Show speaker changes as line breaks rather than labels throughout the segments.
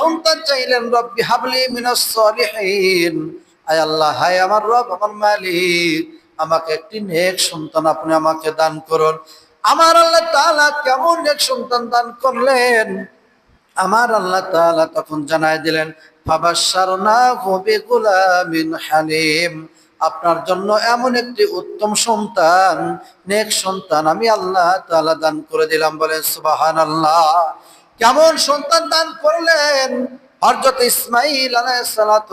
সন্তান চাইলেন, রব্বি হাবলি মিনাস আয় আল্লাহ, হায় আমার রব, আমার মালিক, আমাকে একটি নেক সন্তান আপনি আমাকে দান করুন। আমার আল্লাহ তাআলা কেমন নেক সন্তান দান করলেন? আমার আল্লাহ তাআলা তখন জানায় দিলেন ফাবাশশারনাহু বিগুলামিন হালিম। আপনার জন্য এমন একটি উত্তম সন্তান, নেক সন্তান আমি আল্লাহ তাআলা দান করে দিলাম বলেন, সুবহানাল্লাহ। কেমন সন্তান দান করলেন? হযরত ইসমাইল আলাইহিস সালাতু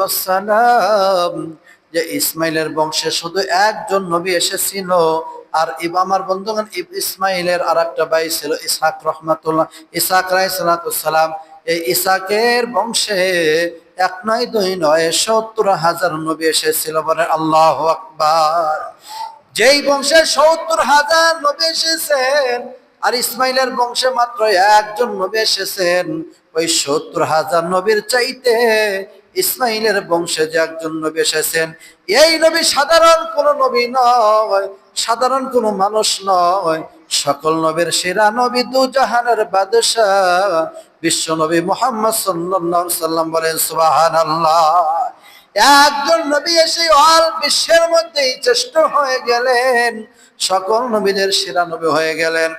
যে ইসমাইলের বংশে শুধু একজন নবী এসেছিল, আর ইব আমার বন্ধুগণ ইসমাইলের আর একটা ভাই ছিল ইসাক রহমাতুল্লাহ। ইসাক রাইসালাম এই ইসাকের বংশে এক নয়, দুই নয়, সত্তর হাজার নবী এসেছিল বলে আল্লাহ আকবার। যেই বংশে সত্তর হাজার নবী এসেছেন আর ইসমাইলের বংশে মাত্র একজন নবী এসেছেন। ওই সত্তর হাজার নবীর চাইতে ইসমাইলের বংশে যে একজন নবী এসেছেন, এই নবী সাধারণ কোন নবী নয়, সাধারণ কোন মানুষ নয়। সকল নবীর সেরা নবী দু জাহানের বাদশাহ। বিশ্ব নবী মোহাম্মদ আলাইহি সাল্লাম বলেন, সুবহানাল্লাহ। একজন নবী এসে অল বিশ্বের মধ্যেই চেষ্ট হয়ে গেলেন। সকল নবীদের সেরা নবী হয়ে গেলেন।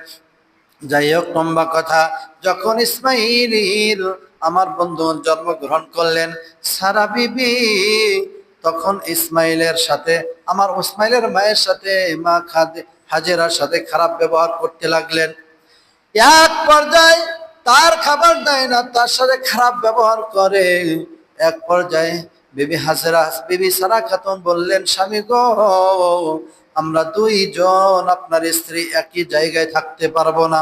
যাই হোক লম্বা কথা। যখন ইসমাইল, আমার বন্ধু, জন্মগ্রহণ করলেন সারা বিবি, তখন ইসমাইলের সাথে, আমার ইসমাইলের মায়ের সাথে, মা খাদে, হাজেরার সাথে খারাপ ব্যবহার করতে লাগলেন। এক পর্যায়ে তার খাবার দেয় না, তার সাথে খারাপ ব্যবহার করে। এক পর্যায়ে বিবি হাজেরা, বিবি সারা খাতুন বললেন, স্বামী গো আমরা দুইজন, আপনার স্ত্রী একই জায়গায় থাকতে পারব না।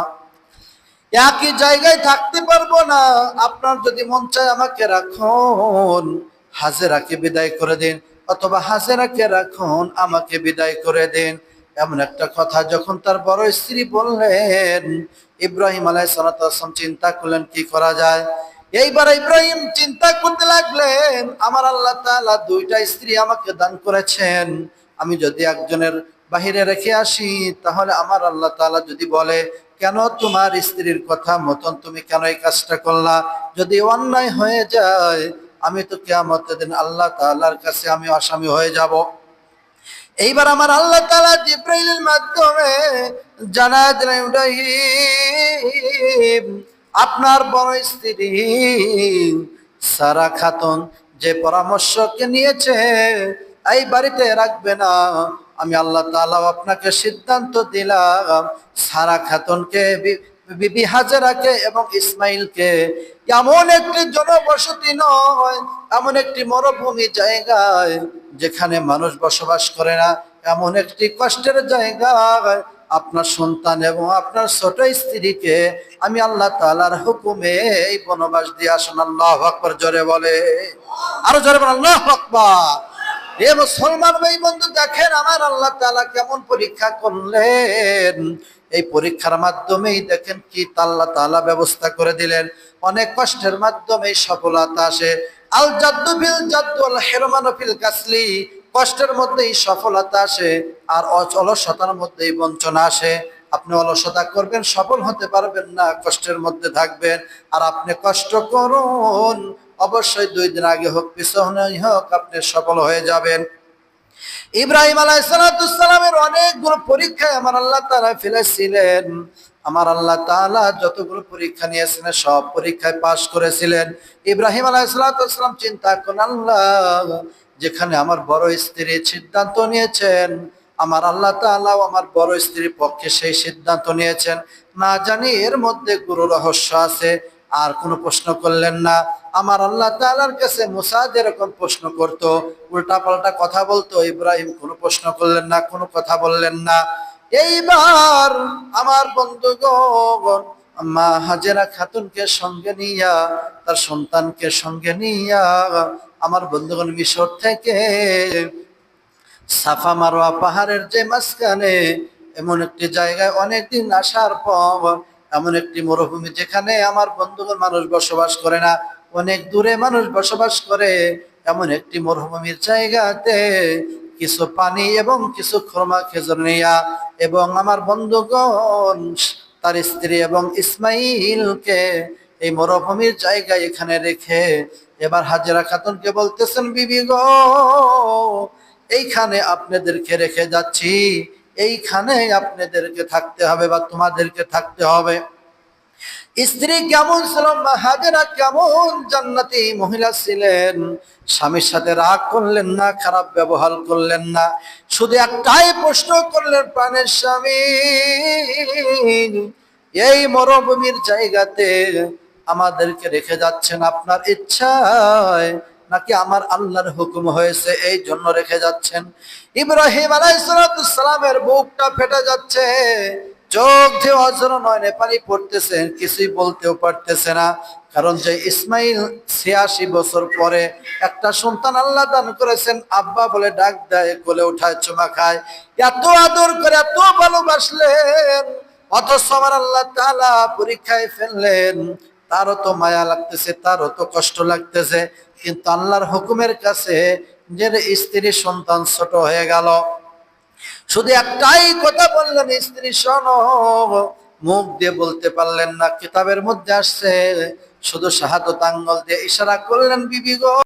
একই জায়গায় থাকতে পারব না। আপনার যদি মন চায় আমাকে রাখুন হাজেরাকে বিদায় করে দিন, অথবা হাজেরাকে রাখুন, আমাকে বিদায় করে দিন। এমন একটা কথা, যখন তার বড় স্ত্রী বললেন, ইব্রাহিম আলাই সালাতাম চিন্তা করলেন কি করা যায়? এইবার ইব্রাহিম চিন্তা করতে লাগলেন, আমার আল্লাহ দুইটা স্ত্রী আমাকে দান করেছেন। আমি যদি একজনের বাহিরে রেখে আসি, তাহলে আমার আল্লাহ তাআলা যদি বলে, কেন তোমার স্ত্রীর কথা মতন তুমি কেন এই কাজটা করলা? যদি অন্যায় হয়ে যায়, আমি তো কেয়ামতের দিন আল্লাহ তাআলার কাছে আমি আসামি হয়ে যাব। এইবার আমার আল্লাহ তাআলা জিব্রাইলের মাধ্যমে ইব্রাহিম, আপনার বড় স্ত্রী সারা খাতুন যে পরামর্শকে নিয়েছে এই বাড়িতে রাখবে না। আমি আল্লাহ তাআলা আপনাকে সিদ্ধান্ত দিলাম। সারা খাতুনকে বিবি হাজারাকে এবং ইসমাইলকে। এমন একটি জনবসতি নয়, এমন একটি মরুভূমি জায়গায় যেখানে মানুষ বসবাস করে না। এমন একটি কষ্টের জায়গায় আপনার সন্তান এবং আপনার ছোট স্ত্রীকে আমি আল্লাহ তাআলার হুকুমে এই বনবাস দিয়ে আসুন। আল্লাহ আকবর, জোরে বলে আরও জোরে বলে আল্লাহ আকবর। এ মুসলমান ভাই বন্ধু, দেখেন আমার আল্লাহ তাআলা কেমন পরীক্ষা করলেন। এই পরীক্ষার মাধ্যমেই দেখেন কি তাল্লা তাআলা ব্যবস্থা করে দিলেন। অনেক কষ্টের মাধ্যমে সফলতা আসে। আল জাদ্দু ফিল জাদ্দু আল হেরমানু ফিল কাসলি কষ্টের মধ্যেই সফলতা আসে আর অলসতার মধ্যেই বঞ্চনা আসে। আপনি অলসতা করবেন, সফল হতে পারবেন না, কষ্টের মধ্যে থাকবেন। আর আপনি কষ্ট করুন অবশ্যই দুই দিন আগে হোক পিছনে হোক, আপনি সফল হয়ে যাবেন। ইব্রাহিম আলাইসালামের অনেকগুলো পরীক্ষায় আমার আল্লাহ তারা ফেলেছিলেন। আমার আল্লাহ তাআলা যতগুলো পরীক্ষা নিয়েছিলেন সব পরীক্ষায় পাশ করেছিলেন। ইব্রাহিম আলাইসালাম চিন্তা করেন, আল্লাহ, যেখানে আমার বড় স্ত্রী সিদ্ধান্ত নিয়েছেন, আমার আল্লাহ তাআলাও আমার বড় স্ত্রীর পক্ষে সেই সিদ্ধান্ত নিয়েছেন। না জানি এর মধ্যে গুরু রহস্য আছে আর কোনো প্রশ্ন করলেন না। আমার আল্লাহ তালার কাছে মুসা যেরকম প্রশ্ন করত উল্টা পাল্টা কথা বলতো, ইব্রাহিম কোনো প্রশ্ন করলেন না, কোনো কথা বললেন না। এইবার আমার বন্ধুগণ মা হাজেরা খাতুনকে সঙ্গে নিয়া, তার সন্তানকে সঙ্গে নিয়া, আমার বন্ধুগণ মিশর থেকে সাফা মারোয়া পাহাড়ের যে মাঝখানে এমন একটি জায়গায় অনেকদিন আসার পর এমন একটি মরুভূমি যেখানে আমার বন্ধুগণ মানুষ বসবাস করে না, অনেক দূরে মানুষ বসবাস করে, এমন একটি মরুভূমির জায়গাতে কিছু পানি এবং কিছু খরমা খেজুর নিয়া এবং আমার বন্ধুগণ, তার স্ত্রী এবং ইসমাইলকে এই মরুভূমির জায়গায় এখানে রেখে এবার হাজেরা খাতুনকে বলতেছেন, বিবি গো, এইখানে আপনাদেরকে রেখে যাচ্ছি। এইখানে আপনাদেরকে থাকতে হবে বা তোমাদেরকে থাকতে হবে। স্ত্রী কেমন ছিল হাজেরা কেমন, জান্নাতি মহিলা ছিলেন। স্বামীর সাথে রাগ করলেন না, খারাপ ব্যবহার করলেন না। শুধু একটাই প্রশ্ন করলেন প্রাণের স্বামী, এই মরুভূমির জায়গাতে আমাদেরকে রেখে যাচ্ছেন আপনার ইচ্ছায় নাকি আমার আল্লাহর হুকুম হয়েছে? এই জন্য রেখে যাচ্ছেন। ইব্রাহিম আলাইসালামের বুকটা ফেটে যাচ্ছে। চোখ দিয়ে অজর নয়নে পানি পড়তেছে, কিছুই বলতেও পারতেছে না। কারণ যে ইসমাইল ছিয়াশি বছর পরে একটা সন্তান আল্লাহ দান করেছেন, আব্বা বলে ডাক দেয়, কোলে উঠায়, চুমা খায়। এত আদর করে, এত ভালোবাসলেন। অথচ আমার আল্লাহ তালা পরীক্ষায় ফেললেন। তারও তো মায়া লাগতেছে, তারও তো কষ্ট লাগতেছে। কিন্তু আল্লাহর হুকুমের কাছে নিজের স্ত্রী সন্তান ছোট হয়ে গেল। শুধু একটাই কথা বললেন, স্ত্রী শোনো মুখ দিয়ে বলতে পারলেন না, কিতাবের মধ্যে আসছে, শুধু শাহাদত আঙ্গল দিয়ে ইশারা করলেন, বিবি গো।